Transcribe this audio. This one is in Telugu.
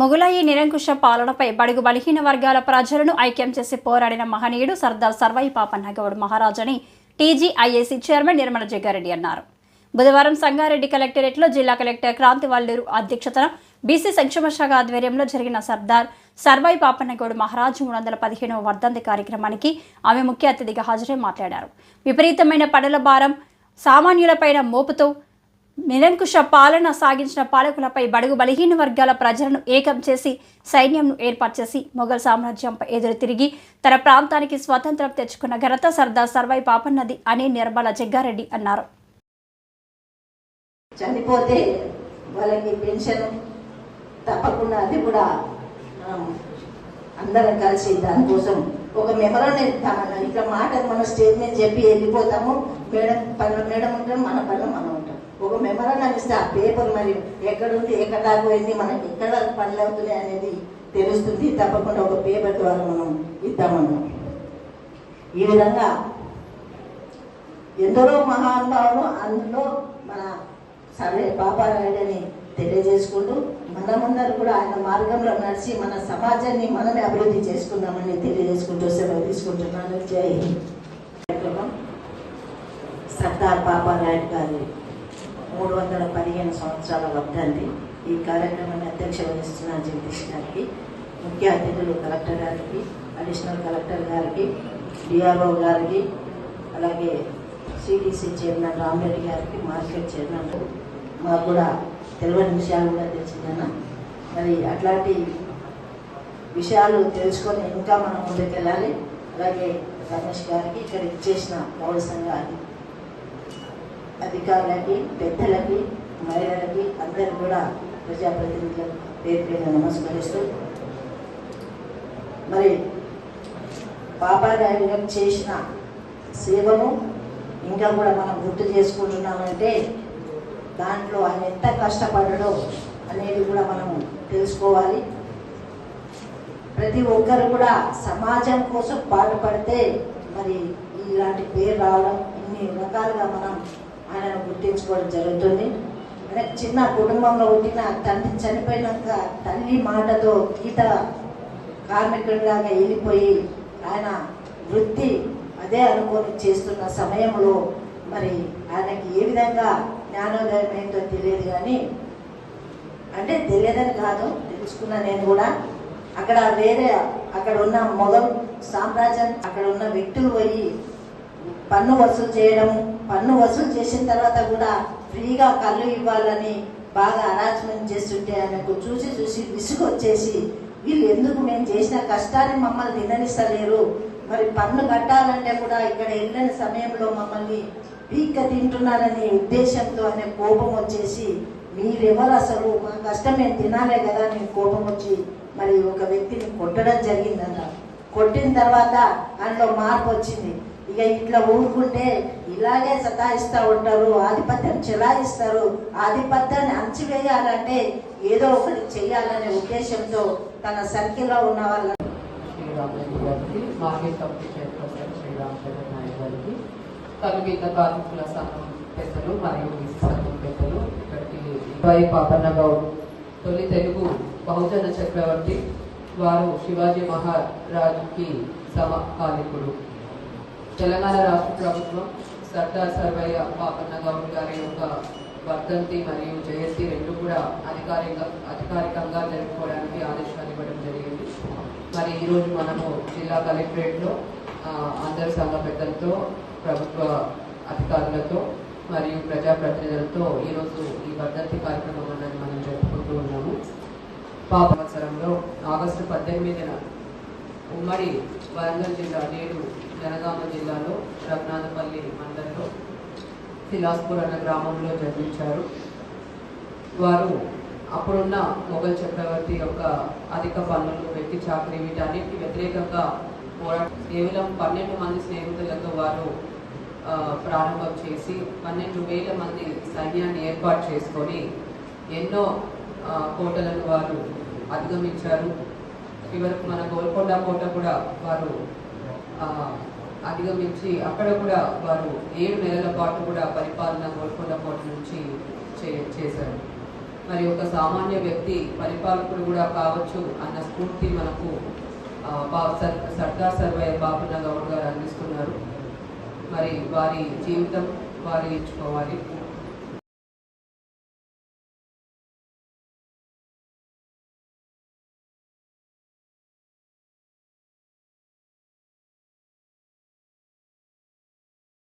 మొగులాయి నిరంకుశ పాలనపై బడుగు బలహీన వర్గాల ప్రజలను ఐక్యం చేసి పోరాడిన మహనీయుడు సర్దార్ సర్వాయి పాపన్నగౌడ్ మహారాజని టీజీఐఏసీ చైర్మన్ నిర్మల జగ్గారెడ్డి అన్నారు. బుధవారం సంగారెడ్డి కలెక్టరేట్లో జిల్లా కలెక్టర్ క్రాంతి వల్లూరు అధ్యక్షతన బీసీ సంక్షేమ శాఖ ఆధ్వర్యంలో జరిగిన సర్దార్ సర్వాయి పాపన్నగౌడ్ మహారాజు మూడు వందల పదిహేనవ వర్ధంతి కార్యక్రమానికి ఆమె ముఖ్య అతిథిగా హాజరై మాట్లాడారు. విపరీతమైన పనుల భారం సామాన్యులపైన మోపుతో నిరంకుశ పాలన సాగించిన పాలకులపై బడుగు బలహీన వర్గాల ప్రజలను ఏకం చేసి సైన్యంను ఏర్పాటు చేసి మొఘల్ సామ్రాజ్యంపై ఎదురు తిరిగి తన ప్రాంతానికి స్వతంత్రం తెచ్చుకున్న ఘనత సర్దార్ సర్వై పాపన్నది అని నిర్మల జగ్గారెడ్డి అన్నారు. చనిపోతే వాళ్ళకి పెన్షన్ తప్పకుండా అది కూడా అందరం కలిసి దానికోసం ఒక మెమరాన్ని ఇట్లా మాట మన స్టేజ్ మీద చెప్పి వెళ్ళిపోతాము. మేడం పనులు మేడం ఉంటాం మన పనులు మనం ఉంటాం. ఒక మెమరాన్ని ఇస్తే ఆ పేపర్ మరి ఎక్కడుంది ఎక్కడ దాకా పోయింది మనకి ఎక్కడ వరకు పనులు అవుతున్నాయి అనేది తెలుస్తుంది. తప్పకుండా ఒక పేపర్ ద్వారా మనం ఇద్దామన్నాం. ఈ విధంగా ఎందరో మహానుభావులు అందులో మన సర్వే పాపారాయుడని తెలియజేసుకుంటూ మనమందరూ కూడా ఆయన మార్గంలో నడిచి మన సమాజాన్ని మనమే అభివృద్ధి చేసుకుందామని తెలియజేసుకుంటూ సెలవు తీసుకుంటున్నాను. జై హింద్. సర్దార్ పాపారాయుడు గారి వందల పదిహేను సంవత్సరాల వర్ధంతి ఈ కార్యక్రమాన్ని అధ్యక్ష వహిస్తున్న జగదీష్ గారికి ముఖ్య అతిథులు కలెక్టర్ గారికి అడిషనల్ కలెక్టర్ గారికి డిఆర్ఓ గారికి అలాగే సిడిసి చైర్మన్ రామరెడ్డి గారికి మార్కెట్ చైర్మన్ మాకు కూడా తెలియని విషయాలు కూడా తెలిసిందన్న. మరి అట్లాంటి విషయాలు తెలుసుకొని ఇంకా మనం ముందుకెళ్ళాలి. అలాగే రమేష్ గారికి ఇక్కడ ఇచ్చేసిన పౌర సంఘాన్ని అధికారులకి పెద్దలకి మహిళలకి అందరు కూడా ప్రజాప్రతినిధులకు పేరు పేరు నమస్కరిస్తూ మరి పాపారాయుడు గారు చేసిన సేవను ఇంకా కూడా మనం గుర్తు చేసుకుంటున్నామంటే దాంట్లో ఆయన ఎంత కష్టపడడో అనేది కూడా మనం తెలుసుకోవాలి. ప్రతి ఒక్కరు కూడా సమాజం కోసం పాటుపడితే మరి ఇలాంటి పేరు రావడం ఇన్ని రకాలుగా మనం ఆయనను గుర్తించుకోవడం జరుగుతుంది. అంటే చిన్న కుటుంబంలో ఉండిన తండ్రి చనిపోయినాక తల్లి మాటతో గీత కార్మికుడిలాగా వెళ్ళిపోయి ఆయన వృత్తి అదే అనుకొని చేస్తున్న సమయంలో మరి ఆయనకి ఏ విధంగా జ్ఞానోదయం ఏంటో తెలియదు కానీ అంటే తెలియదని కాదు తెలుసుకున్నా నేను కూడా. అక్కడ వేరే అక్కడ ఉన్న మొఘల్ సామ్రాజ్యం అక్కడ ఉన్న వ్యక్తులు పోయి పన్ను వసూలు చేయడం పన్ను వసూలు చేసిన తర్వాత కూడా ఫ్రీగా కళ్ళు ఇవ్వాలని బాగా అరాచ్మెంట్ చేస్తుంటే ఆయనకు చూసి చూసి విసుగు వచ్చేసి వీళ్ళు ఎందుకు మేము చేసిన కష్టాన్ని మమ్మల్ని తిననిస్తలేరు మరి పన్ను కట్టాలంటే కూడా ఇక్కడ వెళ్ళిన సమయంలో మమ్మల్ని పీక్క తింటున్నారనే ఉద్దేశంతో అనే కోపం వచ్చేసి మీరెవరు అసలు? మా కష్టం మేము తినాలే కదా అని కోపం వచ్చి మరి ఒక వ్యక్తిని కొట్టడం జరిగిందన్న కొట్టిన తర్వాత దాంట్లో మార్పు వచ్చింది. ఇక ఇట్లా ఊరుకుంటే ఇలాగే సతాయిస్తూ ఉంటారు ఆధిపత్యం చెలాయిస్తారు. ఆధిపత్యాన్ని అంచివేయాలంటే ఏదో ఒకటి చేయాలనే ఉద్దేశంతో తన సర్కిల్లో ఉన్న వాళ్ళ శ్రీరామరెడ్డి గారికి market committee chairperson Sriramachandra Naik గారికి కనుగీత కార్మికుల సంఘం పెద్దలు మరియు బీసీ సంఘం పెద్దలు ఇక్కడికి వై పాపన్న గౌడ్ తొలి తెలుగు బహుజన చక్రవర్తి వారు శివాజీ మహారాజుకి సమకాలికుడు. తెలంగాణ రాష్ట్ర ప్రభుత్వం సర్దార్ సర్వయ్య పాపన్న గౌడ్ గారి యొక్క వర్ధంతి మరియు జయంతి రెండు కూడా అధికారిక అధికారికంగా జరుపుకోవడానికి ఆదేశాలు ఇవ్వడం జరిగింది. మరి ఈరోజు మనము జిల్లా కలెక్టరేట్లో అందరి సంఘ పెద్దలతో ప్రభుత్వ అధికారులతో మరియు ప్రజాప్రతినిధులతో ఈరోజు ఈ వర్ధంతి కార్యక్రమం అన్నది మనం జరుపుకుంటూ ఉన్నాము. పాప సంవత్సరంలో ఆగస్టు పద్దెనిమిదిన ఉమ్మడి వరంగల్ జిల్లా నేడు జనగామ జిల్లాలో రఘునాథపల్లి మండలంలో తిలాస్పూర్ అన్న గ్రామంలో జన్మించారు. వారు అప్పుడున్న మొఘల్ చక్రవర్తి యొక్క అధిక పన్నులు వ్యక్తి చాకరీ వీటన్నిటికి వ్యతిరేకంగా పోరాట కేవలం పన్నెండు మంది స్నేహితులతో వారు ప్రారంభం చేసి పన్నెండు వేల మంది సైన్యాన్ని ఏర్పాటు చేసుకొని ఎన్నో కోటలను వారు అధిగమించారు. చివరకు మన గోల్కొండ కోట కూడా వారు అధిగమించి అక్కడ కూడా వారు ఏడు నెలల పాటు కూడా పరిపాలన గోల్కొండ కోట నుంచి చే చేశారు. మరి ఒక సామాన్య వ్యక్తి పరిపాలకుడు కూడా కావచ్చు అన్న స్ఫూర్తి మనకు బా- సర్- సర్దార్ సర్వయ్య బాబున్న గౌడ్ గారు అందిస్తున్నారు. మరి వారి జీవితం వారి ఎంచుకోవాలి